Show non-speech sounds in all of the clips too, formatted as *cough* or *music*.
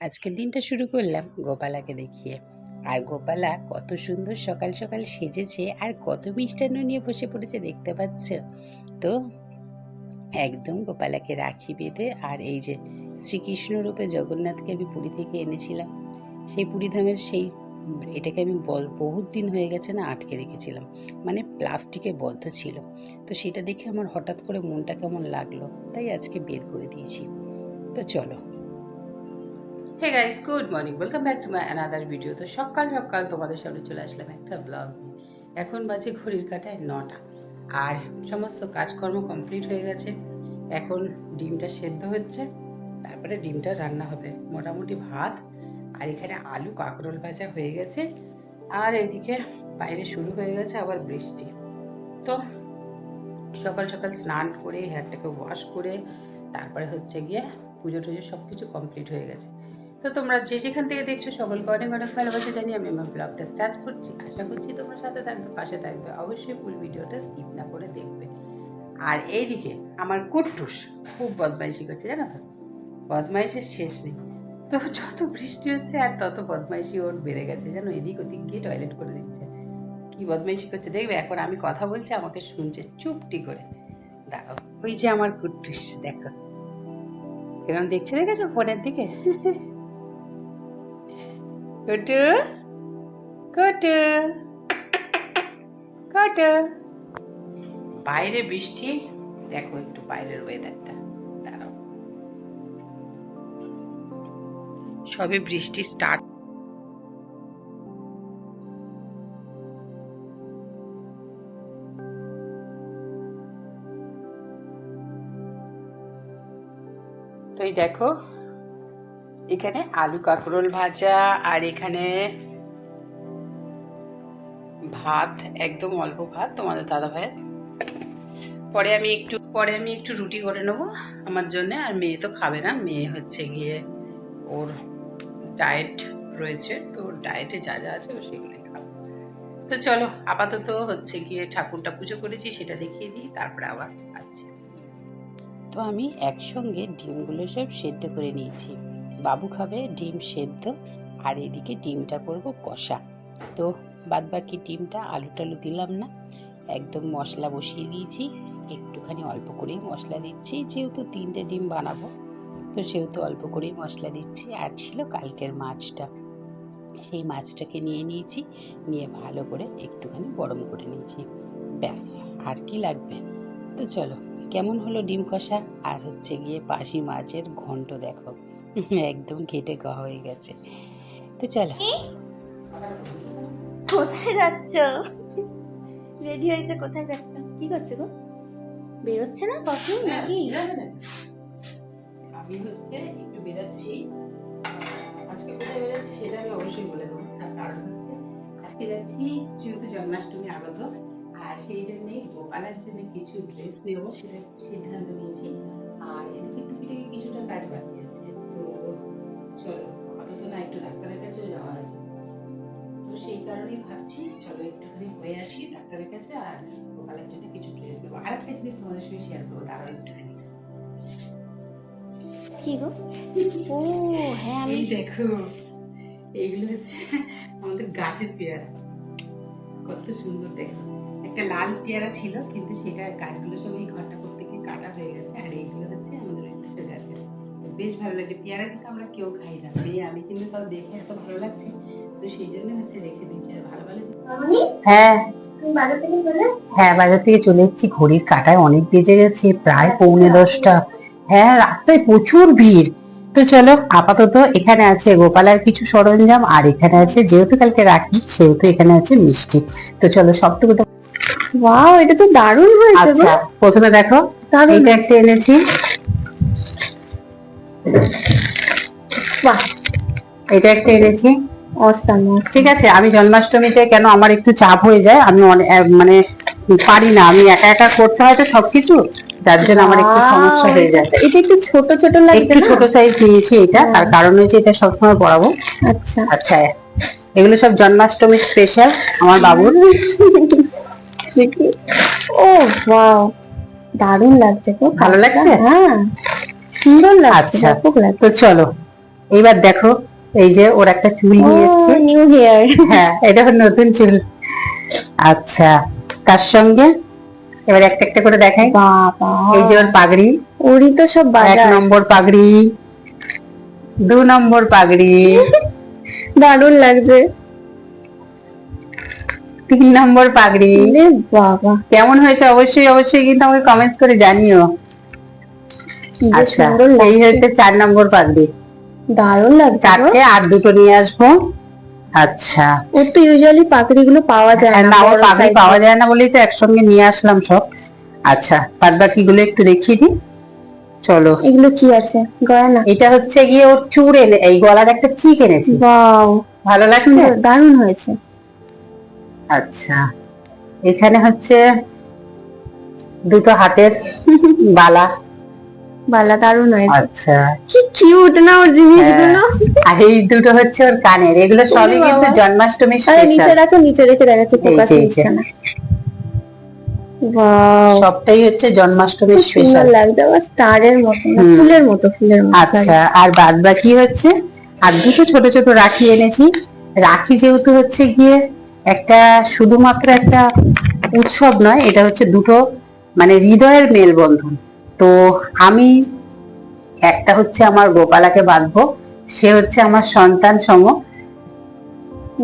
আজকের দিনটা শুরু করলাম গোপালাকে দেখিয়ে। আর গোপালা কত সুন্দর সকাল সকাল সেজেছে আর কত মিষ্টান্ন নিয়ে বসে পড়েছে দেখতে পাচ্ছ? তো একদম গোপালাকে রাখি বেঁধে আর এই যে শ্রীকৃষ্ণ রূপে জগন্নাথকে আমি পুরী থেকে এনেছিলাম। সেই পুরীধামের সেই এটাকে আমি বল- বহুত দিন হয়ে গেছে না আটকে রেখেছিলাম। মানে প্লাস্টিকে বদ্ধ ছিল। তো সেটা দেখে আমার হঠাৎ করে মনটা কেমন লাগল, তাই আজকে বের করে দিয়েছি। তো চলো hey guys good morning welcome back to my another video তো সকাল সকাল তোমাদের সামনে চলে আসলাম একটা ব্লগ এখন বাজে ঘড়ির কাটায় নটা। আর সমস্ত কাজকর্ম কমপ্লিট হয়ে গেছে। এখন ডিমটা সেদ্ধ হচ্ছে। তারপরে ডিমটা রান্না হবে। মোটামুটি ভাত আর এখানে আলু কাঁকরোল ভাজা হয়ে গেছে। আর এদিকে বাইরে শুরু হয়ে গেছে আবার বৃষ্টি। তো সকাল সকাল স্নান করে হেয়ারটাকে ওয়াশ করে তারপরে হচ্ছে গিয়ে পুজো টুজো সব কিছু কমপ্লিট হয়ে গেছে। তো তোমরা যে যেখান থেকে দেখছ সকলকে অনেক অনেক ভালোবাসা জানি আমি আমার ব্লগটা স্টার্ট করছি। আশা করছি তোমরা সাথে থাকবে, পাশে থাকবে। অবশ্যই ফুল ভিডিওটা স্কিপ না করে দেখবে। আর এইদিকে আমার কুট্টুস খুব বদমাইশি করছে, জানো তো? বদমাইশের শেষ নেই। তো যত বৃষ্টি হচ্ছে আর তত বদমাইশি ওর বেড়ে গেছে, জানো? এদিক ওদিক গিয়ে টয়লেট করে দিচ্ছে। কি বদমাইশি করছে দেখবে? এখন আমি কথা বলছি, আমাকে শুনছে চুপটি করে। দাঁড়াও, ওই যে আমার কুট্টুস দেখো। এরকম দেখছে দেখেছ ফোনের দিকে? *laughs* কুটু কুটু কুটু বাইরে বৃষ্টি দেখো একটু বাইরের ওয়েদারটা দাঁড়াও। সবে বৃষ্টি স্টার্ট তো এই দেখো এখানে আলু কাঁকরোল ভাজা আর এখানে ভাত, একদম অল্প ভাত, তোমাদের দাদা ভাইয়ের পরে আমি একটু, পরে আমি একটু রুটি করে নেব আমার জন্য, আর মেয়ে তো খাবে না। মেয়ে হচ্ছে গিয়ে ওর ডায়েট রয়েছে, তো ডায়েটে যা যা আছে ও সেগুলোই খাবে। তো চলো, আপাতত হচ্ছে গিয়ে ঠাকুরটা পুজো করেছি, সেটা দেখিয়ে দিই, তারপরে আবার আসছি। তো আমি একসঙ্গে ডিমগুলো সব সেদ্ধ করে নিয়েছি। বাবু খাবে, ডিম সেদ্ধ, আর এদিকে ডিমটা করব কষা। তো বাদবাকি ডিমটা আলু টালু দিলাম না, একদম মশলা বসিয়ে দিয়েছি। একটুখানি অল্প করেই মশলা দিচ্ছি, যেহেতু তিনটে ডিম বানাবো, তো সেহেতু অল্প করেই মশলা দিচ্ছি। আর ছিল কালকের মাছটা, সেই মাছটাকে নিয়ে নিয়েছি, নিয়ে ভালো করে একটুখানি গরম করে নিয়েছি। ব্যাস, আর কি লাগবে? তো চলো, কেমন হলো ডিম কষা? আর হচ্ছে গিয়ে পাশি মাছের ঘন্ট দেখো। *laughs* একদম ঘেটে গ হয়ে গেছে। তো চলো। কোথায় যাচ্ছ? রেডি হয়েছে কোথায় যাচ্ছ? কি করছ গো? বেরোচ্ছে না কখন নাকি? আমি হচ্ছে একটু বেরাচ্ছি। আজকে কোথায় বেরাচ্ছি সেটা আমি অবশ্যই বলে দেবো। তার কারণ হচ্ছে আজকে যাচ্ছি যেহেতু জন্মাষ্টমী আগত আর সেই জন্যে গোপালের জন্য কিছু ড্রেস নেব সেটা সিদ্ধান্ত নিয়েছি। আর এদিকে টুকিটাকি কিছুটা কাজ বাকি আছে তো চলো আপাতত না একটু ডাক্তারের কাছেও যাওয়ার আছে। তো সেই কারণেই ভাবছি চলো একটুখানি হয়ে আসি ডাক্তারের কাছে আর গোপালের জন্য কিছু ড্রেস নেব। আর একটা জিনিস তোমাদের সঙ্গে শেয়ার করব তারাও একটুখানি। কি গো? ও হ্যাঁ আমি দেখো এইগুলো হচ্ছে আমাদের গাছের পেয়ারা। কত সুন্দর দেখো। একটা লাল পেয়ারা ছিল কিন্তু সেটা গাছগুলো সব এই ঘরটা করতে গিয়ে কাটা হয়ে গেছে। আর এইগুলো হচ্ছে আমাদের ওই পাশে গাছের। বেশ ভালো লাগছে। পেয়ারা কিন্তু আমরা কেউ খাই না। মেয়ে আমি কিন্তু তাও দেখে এত ভালো লাগছে। তো সেই জন্য হচ্ছে রেখে দিয়েছি। আর ভালো ভালো হ্যাঁ। হ্যাঁ বাজার থেকে চলে এসেছি। ঘড়ির কাটায় অনেক বেজে গেছে প্রায় পৌনে দশটা। হ্যাঁ রাস্তায় প্রচুর ভিড়। তো চলো আপাতত এখানে আছে গোপালার কিছু সরঞ্জাম আর এখানে আছে যেহেতু কালকে রাখি সেহেতু এখানে আছে মিষ্টি। তো চলো সবটুকু তো- ওয়াও এটা তো দারুণ হয়েছে আচ্ছা প্রথমে দেখো এটা একটা এনেছি। বাহ এটা একটা এনেছি। ঠিক আছে আমি জন্মাষ্টমীতে কেন আমার একটু চাপ হয়ে যায়? আমি মানে পারি না। আমি একা একা করতে হয় তো সবকিছু যার জন্য আমার একটু সমস্যা হয়ে যায়। এটা একটু ছোট ছোট লাগছে একটু ছোট সাইজ নিয়েছি এটা। তার কারণ হচ্ছে এটা সবসময় পড়াবো আচ্ছা। আচ্ছা এগুলো সব জন্মাষ্টমী স্পেশাল আমার বাবুর। *laughs* ও ওয়াও দারুণ লাগছে গো ভালো লাগছে? হ্যাঁ। সুন্দর লাগছে আচ্ছা। লাগছে। তো চলো এইবার দেখো এই যে ওর একটা চুল নিয়ে এসছে নিউ হেয়ার হ্যাঁ এটা নতুন চুল। আচ্ছা তার সঙ্গে এবার একটা একটা করে দেখাই। এই যে ওর পাগড়ি। ওরই তো সব এক নম্বর পাগড়ি দু নম্বর পাগড়ি। *laughs* দারুণ লাগছে। তিন নম্বর পাগড়ি। বাবা। কেমন হয়েছে? অবশ্যই অবশ্যই কিন্তু আমাকে কমেন্টস করে জানিও। আচ্ছা এই হচ্ছে চার নম্বর পাগড়ি। দারুণ লাগছে চারটে আর দুটো নিয়ে আসব। আচ্ছা। ওর তো ইউজুয়ালি পাকড়িগুলো পাওয়া যায় না না ওর পাগড়ি পাওয়া যায় না বলেই তো একসঙ্গে নিয়ে আসলাম সব। আচ্ছা বাদ বাকি গুলো একটু দেখিয়ে দিই। চলো। এগুলো কি আছে? গয়না। এটা হচ্ছে গিয়ে ওর চুড় এনে এই গলার একটা চিক এনেছি। বাও ভালো লাগছে? দারুণ হয়েছে। আচ্ছা। এখানে হচ্ছে দুটো হাতের *laughs* বালা। বালা দারুণ হয়েছে। আচ্ছা। কি কিউট না ওর জিনিসগুলো। আর এই দুটো হচ্ছে ওর কানের। এগুলো সবই কিন্তু। জন্মাষ্টমী আরে নিচে রাখো নিচে রেখে দেখাচ্ছে ফোকাস। নিচ্ছে না। সবটাই হচ্ছে জন্মাষ্টমী খুব সুন্দর স্পেশাল লাগছে আবার স্টারের মতো ফুলের মতো ফুলের মতো আচ্ছা আর বাদ বাকি হচ্ছে আর দুটো ছোট ছোট রাখি এনেছি। রাখি যেহেতু হচ্ছে গিয়ে একটা শুধুমাত্র একটা উৎসব নয় এটা হচ্ছে দুটো মানে হৃদয়ের মেলবন্ধন। তো আমি একটা হচ্ছে আমার গোপালাকে বাঁধবো সে হচ্ছে আমার সন্তান সম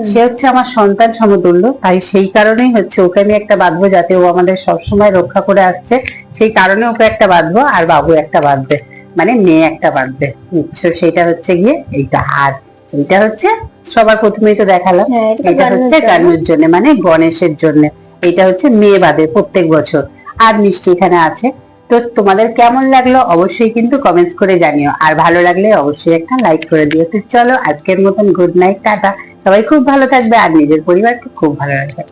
সে হচ্ছে আমার সন্তান সমতুল্য তাই সেই কারণেই হচ্ছে ওকে আমি একটা বাঁধবো যাতে ও আমাদের সবসময় রক্ষা করে আসছে সেই কারণে ওকে একটা বাঁধবো আর বাবু একটা বাঁধবে মানে মেয়ে একটা বাঁধবে তো সেটা হচ্ছে গিয়ে এইটা। আর এইটা হচ্ছে সবার প্রথমেই তো দেখালাম হ্যাঁ, এটা হচ্ছে। গানের জন্য মানে গণেশের জন্য এটা হচ্ছে মেয়ে বাঁধে প্রত্যেক বছর। আর মিষ্টি এখানে আছে তো তোমাদের কেমন লাগল অবশ্যই কিন্তু কমেন্টস করে জানিও। আর ভালো লাগলে অবশ্যই একটা লাইক করে দিও। তো চলো আজকের মতন গুড নাইট টাটা। সবাই খুব ভালো থাকবে আর নিজের পরিবারকে খুব ভালো রাখবে।